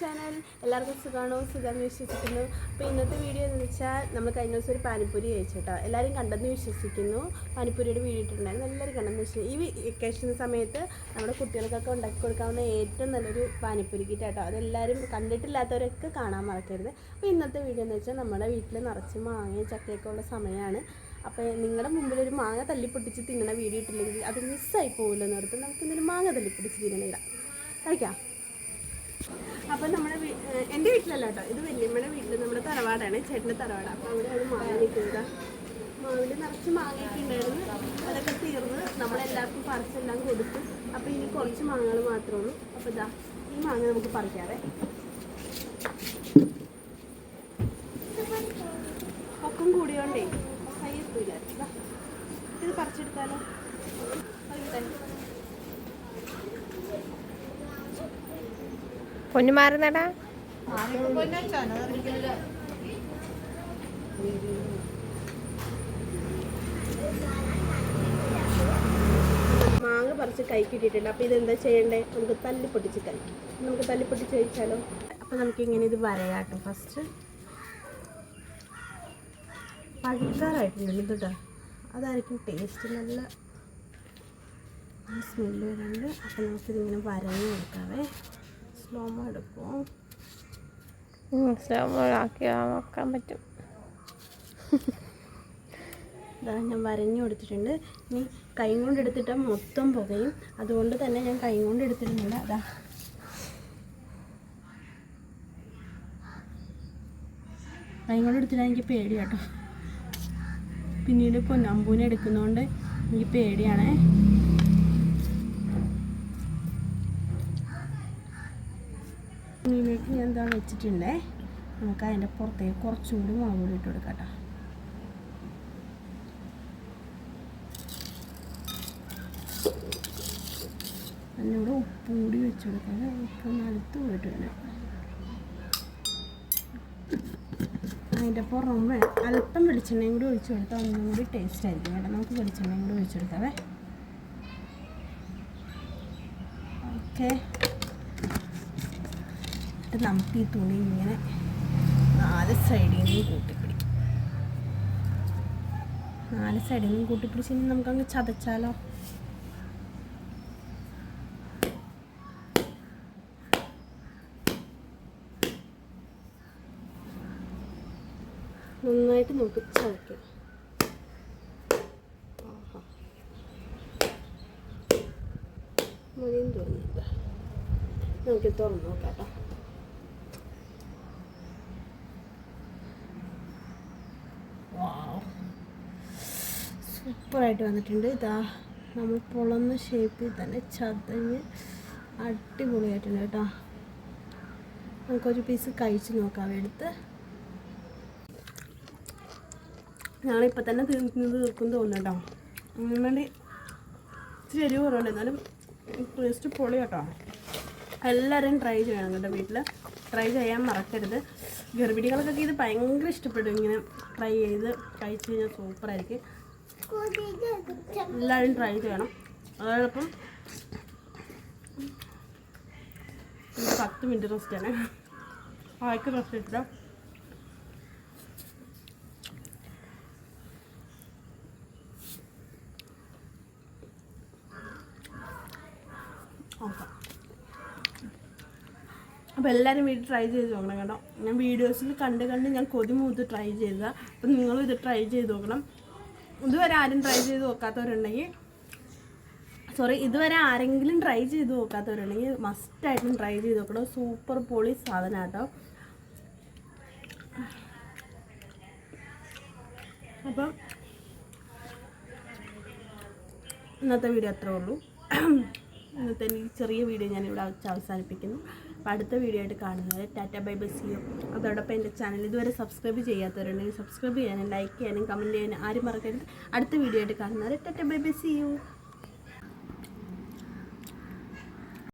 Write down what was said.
Channel എല്ലാവർക്കും സുഖമാണോ? സുഖം വിശ്വസിക്കുന്നു. അപ്പോൾ ഇന്നത്തെ വീഡിയോ എന്ന് വെച്ചാൽ നമ്മൾ കഴിഞ്ഞ ദിവസം ഒരു പാനിപ്പൂരി കഴിച്ചിട്ടോ എല്ലാവരും കണ്ടെന്ന് വിശ്വസിക്കുന്നു. പാനിപ്പൂരിയുടെ വീഡിയോ ഇട്ടിട്ടുണ്ടായിരുന്നു. എല്ലാവരും കണ്ടെന്ന് വിശ്വസിക്കും ഈ വെക്കേഷൻ സമയത്ത് നമ്മുടെ കുട്ടികൾക്കൊക്കെ ഉണ്ടാക്കി കൊടുക്കാവുന്ന ഏറ്റവും നല്ലൊരു പാനിപ്പൂരി കിട്ടാട്ടോ കേട്ടോ അതെല്ലാവരും കണ്ടിട്ടില്ലാത്തവരൊക്കെ കാണാൻ മറക്കരുത്. അപ്പോൾ ഇന്നത്തെ വീഡിയോ എന്ന് വെച്ചാൽ നമ്മുടെ വീട്ടിൽ നിറച്ച് മാങ്ങയും ചക്കയൊക്കെ ഉള്ള സമയമാണ്. അപ്പോൾ നിങ്ങളുടെ മുമ്പിൽ ഒരു മാങ്ങ തല്ലിപ്പൊട്ടിച്ച് തിന്നണ വീഡിയോ ഇട്ടില്ലെങ്കിൽ അത് മിസ്സായി ഓർത്ത് നമുക്ക് ഇന്നൊരു മാങ്ങ തല്ലിപ്പൊട്ടിച്ച് തിന്നണില്ല കഴിക്കാം. അപ്പം നമ്മുടെ എന്റെ വീട്ടിലല്ല കേട്ടോ ഇത് വല്യമ്മയുടെ വീട്ടിൽ നമ്മുടെ തറവാടാണ് ചേട്ടന്റെ തറവാട്. അപ്പോൾ അവിടെയാണ് മാങ്ങ നിൽക്കുന്നത് മാവിൽ നിറച്ച് മാങ്ങയൊക്കെ ഉണ്ടായിരുന്നു. അതൊക്കെ തീർന്ന് നമ്മളെല്ലാവർക്കും പറിച്ചെല്ലാം കൊടുത്തു. അപ്പോൾ ഇനി കുറച്ച് മാങ്ങകൾ മാത്രമേ ഉള്ളൂ. അപ്പോൾ ഇതാ ഈ മാങ്ങ നമുക്ക് പറിക്കാവേ. പൊക്കം കൂടിയോണ്ടേ കൈ എത്തൂല ഇതാ, ഇത് പറിച്ചെടുത്താലോ അതിൽ പൊന്നു മാറുന്നടാ. മാങ്ങ പറിച്ച് കൈക്കിട്ടിട്ടുണ്ട്. അപ്പോൾ ഇതെന്താ ചെയ്യണ്ടേ? നമുക്ക് തല്ലി പൊട്ടിച്ച് കഴിക്കാം. നമുക്ക് തല്ലി പൊട്ടിച്ച് കഴിച്ചാലോ? അപ്പോൾ നമുക്ക് ഇങ്ങനെ ഇത് വരയാട്ടോ. ഫസ്റ്റ് പഴുക്കാറായിട്ടുണ്ട് ഇത് കേട്ടോ അതായിരിക്കും ടേസ്റ്റ് നല്ല സ്മെല്ല് വരുന്നുണ്ട്. അപ്പോൾ നമുക്കിതിങ്ങനെ വരഞ്ഞ് കൊടുക്കാവേ. സ്ലോമോ എടുക്കുമോ ആക്കി നോക്കാൻ പറ്റും. ഇതാ ഞാൻ വരഞ്ഞു കൊടുത്തിട്ടുണ്ട്. ഇനി കൈ കൊണ്ട് എടുത്തിട്ടാൽ മൊത്തം പുകയും. അതുകൊണ്ട് തന്നെ ഞാൻ കൈ കൊണ്ട് എടുത്തിട്ടുണ്ട് അതാ കൈ കൊണ്ട് എടുത്തിട്ടാൽ എനിക്ക് പേടി കേട്ടോ പിന്നീട് ഇപ്പോൾ നമ്പൂനെ എടുക്കുന്നതുകൊണ്ട് എനിക്ക് പേടിയാണേ. ഇതിലേക്ക് ഞാൻ എന്താ വെച്ചിട്ടുണ്ടേ? നമുക്ക് അതിന്റെ പുറത്തേക്ക് കുറച്ചും കൂടി മുളക് പൊടി ഇട്ട് കൊടുക്കാം കേട്ടോ. അതിനോട് ഉപ്പ് കൂടി വെച്ച് കൊടുക്കാം. ഉപ്പ് നിലത്ത് പോയിട്ടുണ്ട്. അതിന്റെ പുറമെ അല്പം വെളിച്ചെണ്ണയും കൂടി ഒഴിച്ചു കൊടുത്താൽ ഒന്നും കൂടി ടേസ്റ്റ് ആയിരിക്കും കേട്ടോ. നമുക്ക് വെളിച്ചെണ്ണയും കൂടി ഒഴിച്ചു കൊടുക്കാവേ ഓക്കെ എന്നിട്ട് നമുക്ക് ഈ തുണി ഇങ്ങനെ നാല് സൈഡിൽ നിന്നും കൂട്ടിപ്പിടിക്കും. നാല് സൈഡിൽ നിന്നും കൂട്ടിപ്പിടിച്ച് ഇനി നമുക്കങ്ങ് ചതച്ചാലോ? നന്നായിട്ട് നമുക്ക് ചതയ്ക്കാം. മതിയെന്ന് തോന്നുന്നില്ല നമുക്ക് തുറന്ന് നോക്കാം കേട്ടോ. സൂപ്പറായിട്ട് വന്നിട്ടുണ്ട്. ഇതാ നമ്മൾ പൊളന്ന ഷേപ്പിൽ തന്നെ ചതഞ്ഞ് അടിപൊളിയായിട്ടുണ്ട് കേട്ടോ. നമുക്കൊരു പീസ് കഴിച്ച് നോക്കാം എടുത്ത്. ഞങ്ങളിപ്പോൾ തന്നെ തീർക്കുന്നത് തീർക്കും തോന്നുന്നു കേട്ടോ. വേണ്ടി ഇച്ചിരി എരിവ് കുറവുണ്ട്. എന്നാലും ടേസ്റ്റ് പൊളി കേട്ടോ. എല്ലാവരും ട്രൈ ചെയ്യണം കേട്ടോ വീട്ടിൽ ട്രൈ ചെയ്യാൻ മറക്കരുത്. ഗർഭിണികൾക്കൊക്കെ ഇത് ഭയങ്കര ഇഷ്ടപ്പെടും ഇങ്ങനെ ട്രൈ ചെയ്ത് കഴിച്ച് കഴിഞ്ഞാൽ സൂപ്പറായിരിക്കും. എല്ലാവരും ട്രൈ ചെയ്യണം. അതോടൊപ്പം പത്ത് മിനിറ്റ് റെസ്റ്റ് ആണ്. ആയിക്ക് റെസ്റ്റ് ഇട്ടില്ല നോക്കാം അപ്പോൾ എല്ലാവരും വീട്ടിൽ ട്രൈ ചെയ്ത് നോക്കണം കേട്ടോ. ഞാൻ വീഡിയോസിൽ കണ്ട് കണ്ട് ഞാൻ കൊതി മൂത്ത് ട്രൈ ചെയ്തതാണ് അപ്പം നിങ്ങളും ഇത് ട്രൈ ചെയ്ത് നോക്കണം. ഇതുവരെ ആരും ട്രൈ ചെയ്ത് നോക്കാത്തവരുണ്ടെങ്കിൽ സോറി ഇതുവരെ ആരെങ്കിലും ട്രൈ ചെയ്ത് നോക്കാത്തവരുണ്ടെങ്കിൽ മസ്റ്റായിട്ടും ട്രൈ ചെയ്ത് നോക്കണം. സൂപ്പർ പൊളി സാധനം കേട്ടോ അപ്പം ഇന്നത്തെ വീഡിയോ അത്രേ ഉള്ളൂ. ഇന്നത്തെ ഈ ചെറിയ വീഡിയോ ഞാൻ ഇവിടെ വെച്ച് അവസാനിപ്പിക്കുന്നു. അപ്പോൾ അടുത്ത വീഡിയോ ആയിട്ട് കാണുന്നത് ടാറ്റ ബൈ ബസ് ചെയ്യും അതോടൊപ്പം എന്റെ ചാനൽ ഇതുവരെ സബ്സ്ക്രൈബ് ചെയ്യാത്തവരുണ്ടെങ്കിൽ സബ്സ്ക്രൈബ് ചെയ്യാനും ലൈക്ക് ചെയ്യാനും കമന്റ് ചെയ്യാനും ആരും മറക്കരുത്. അടുത്ത വീഡിയോ ആയിട്ട് കാണുന്നത് ടാറ്റ ബൈ ബസ് സിയോ